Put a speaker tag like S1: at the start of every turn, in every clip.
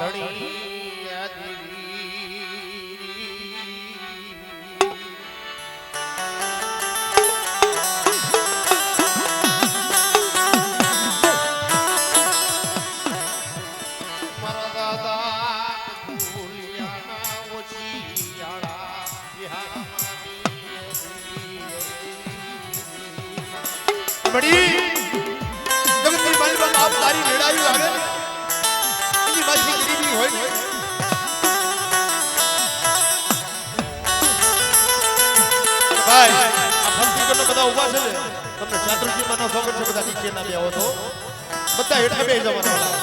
S1: ધણી દેવી મારા દાદા ભૂલિયાના ગરીબી હોય ભાઈ આ બધા ઊભા છે ને, તમને ચાતુર્જી માનો સ્વાગત છે, બધા નીચે ના તો. બધા હેઠા મારા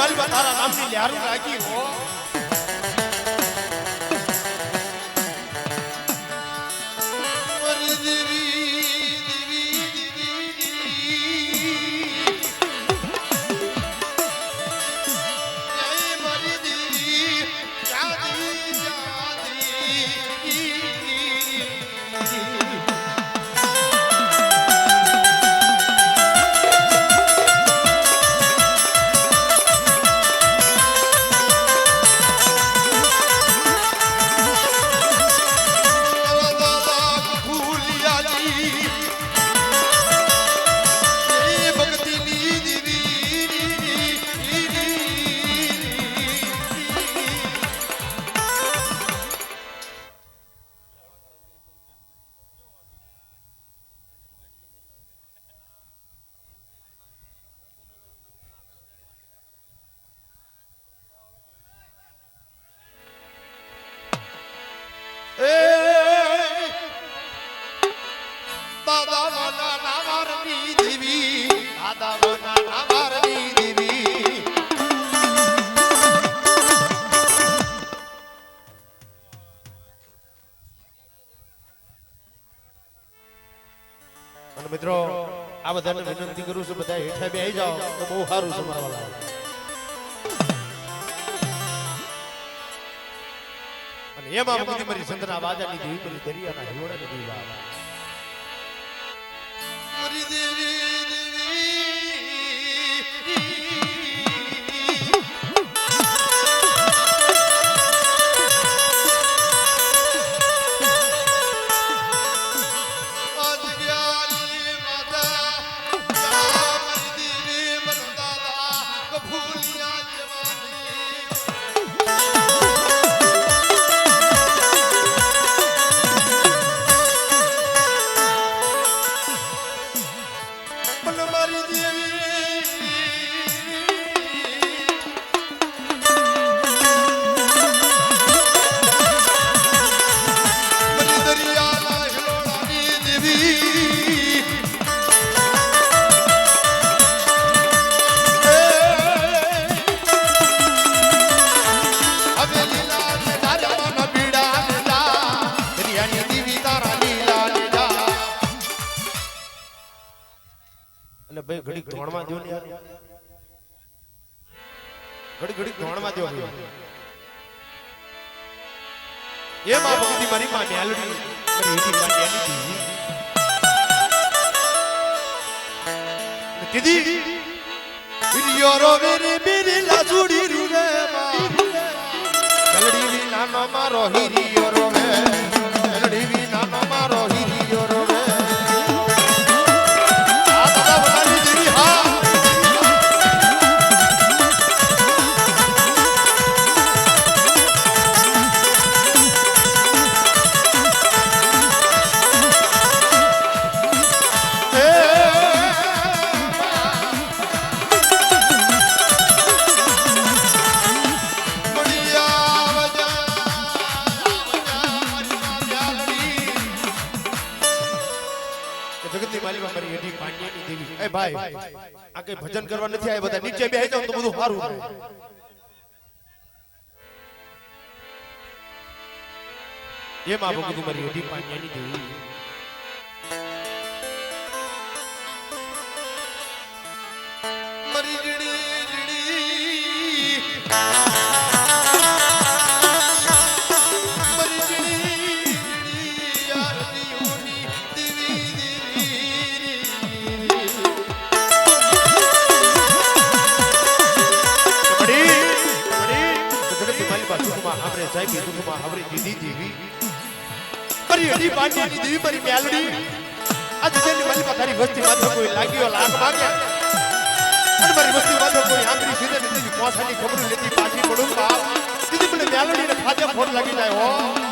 S1: માલિકા તારા નામની લ્યારું રાખી હો. દાદા મના નામારની દેવી દાદા મના નામારની દેવી અને મિત્રો, આ બધાને વિનંતી કરું છું, બધા હેઠા બેસી જાઓ, તો બહુ સારું છે મારા વાળા અને એમાં બધી મારી સંતના વાજાની દેવી પેલી દરિયાના હિલોડાની દેવી Haridevi ડા એટલે ભાઈ ઘડીક ધોણમાં ને યાર. ઘડી ધોણમાં દ્યો એ ભક્તિ મારી માં ન્યાલડી મારી માં દીદી વિરિયો રો વેરે બેરે લાજુડી રૂવે માં ગલડી નાનો મારો હિરિયો જગતની માલિકા મારી હેઠી પાંડ્યાની દેવી. એ ભાઈ આ કઈ ભજન કરવા નથી આવ્યા બધા? નીચે બેસી જાવ તો બધું સારું એમ એ બધું મારી હેઠી પાંડ્યાની દેવી. મારી આપણે સાહેબ દુઃખમાં હવે દીધી દેવી. મારી અડી પાટીની દેવી મારી મેલડી. આ મારી પાસે તારી વસ્તી માથે કોઈ લાગ્યો, લાગ માગે અને મારી વસ્તી માથે કોઈ આંગળી સીધે નથી પોસાની ખબર લેતી પાછી પડું, બાપ. દીદી મને મેલડીને ખાતે ફોન લાગી જાય, હું.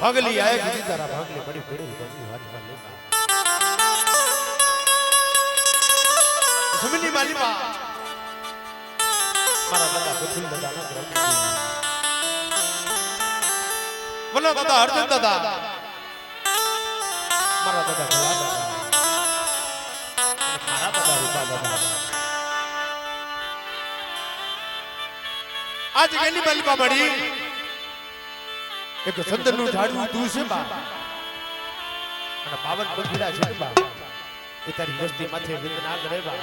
S1: ભાગલી આય કીધી તારા ભાગલી પડી પડી ભાગલી હાથમાં લેતા જમીનની માલીમાં મારા દાદા ગોકુલ દાદાના ગ્રંથ બોલો દાદા અર્જુન દાદા. મારા બધા ભલા દાદા મારા દાદા રૂપા દાદા. આજ ગેલી માલીમાં મળી એક સંદનનું ઝાડવું તું છે બા. અને પાવન પંખીડા છે ને બા. એ તારી વસ્તી માથે કરે બા.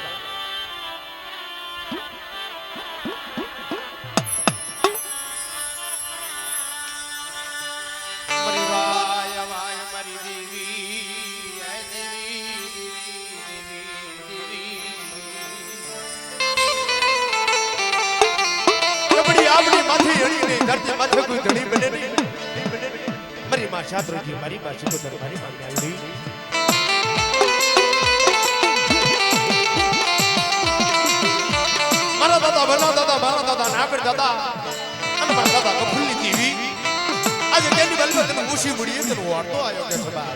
S1: આપણી માથે અડી નહીં ધરતી માથે કોઈ ધણી બને નહીં મારી માં શાસ્ત્રજી મારી માં શિકોતર મારી માં ન્યાયડી મારા દાદા બના દાદા, મારા દાદા નાગર દાદા. અને મારા દાદા કફુલ્લી દેવી આજે તેની બલમાં તને ઉશી મુડી તને વાર્તો આવ્યો કે સબા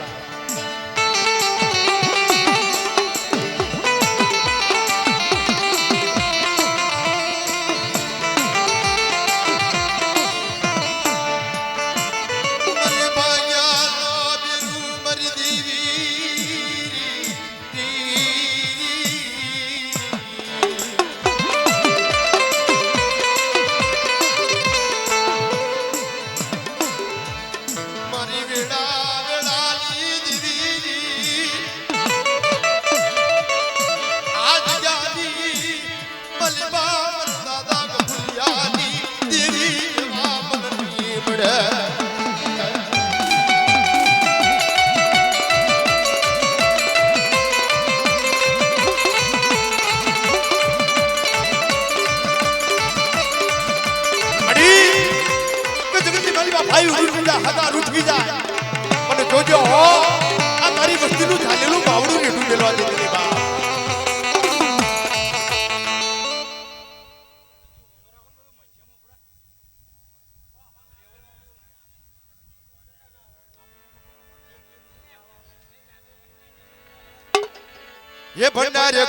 S1: ઉઠી જાય. મને જોજો હો, આ તારી વસ્તીનું ઝાલેલું બાવડું રેઠું મેળવા દે બા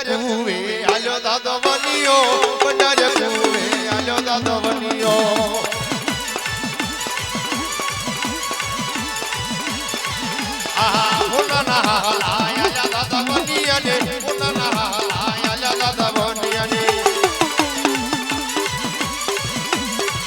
S1: કુવે